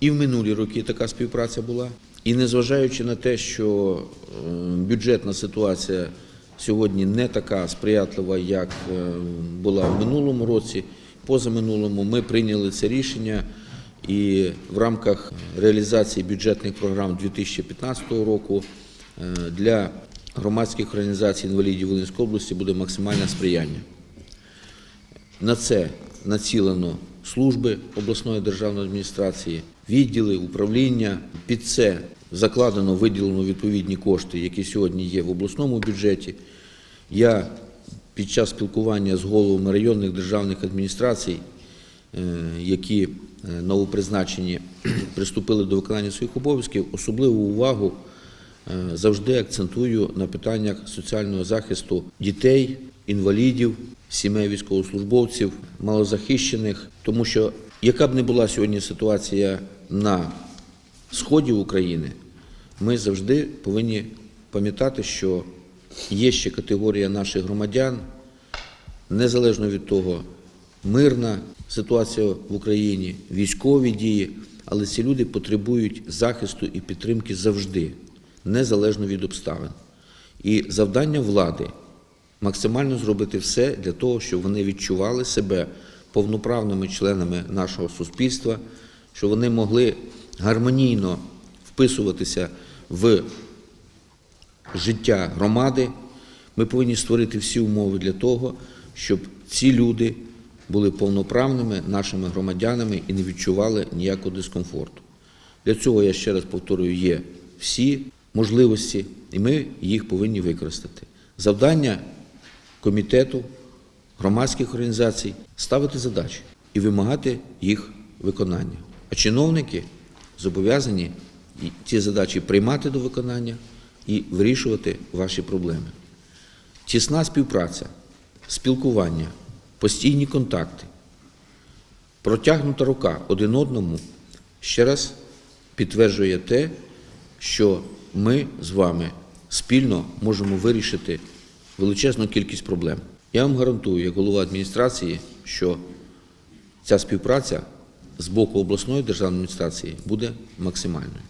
І в минулі роки така співпраця була. І незважаючи на те, що е, бюджетна ситуація сьогодні не така сприятлива, як е, була в минулому році, позаминулому, ми прийняли це рішення. І в рамках реалізації бюджетних програм 2015 року е, для громадських організацій інвалідів Волинської області буде максимальне сприяння. На це націлено служби обласної державної адміністрації, відділи, управління. Під це закладено, виділено відповідні кошти, які сьогодні є в обласному бюджеті. Я під час спілкування з головами районних державних адміністрацій, е, які е, новопризначені приступили до виконання своїх обов'язків, особливу увагу е, завжди акцентую на питаннях соціального захисту дітей, інвалідів, сімей військовослужбовців, малозахищених, тому що яка б не була сьогодні ситуація на сході України, ми завжди повинні пам'ятати, що є ще категорія наших громадян, незалежно від того, мирна ситуація в Україні, військові дії, але ці люди потребують захисту і підтримки завжди, незалежно від обставин. І завдання влади максимально зробити все для того, щоб вони відчували себе повноправними членами нашого суспільства, щоб вони могли гармонійно вписуватися в життя громади. Ми повинні створити всі умови для того, щоб ці люди були повноправними нашими громадянами і не відчували ніякого дискомфорту. Для цього, я ще раз повторюю, є всі можливості, і ми їх повинні використати. Завдання комітету, громадських організацій ставити задачі і вимагати їх виконання. А чиновники зобов'язані ці задачі приймати до виконання і вирішувати ваші проблеми. Тісна співпраця, спілкування, постійні контакти, протягнута рука один одному ще раз підтверджує те, що ми з вами спільно можемо вирішити величезну кількість проблем. Я вам гарантую, як голова адміністрації, що ця співпраця з боку обласної державної адміністрації буде максимальною.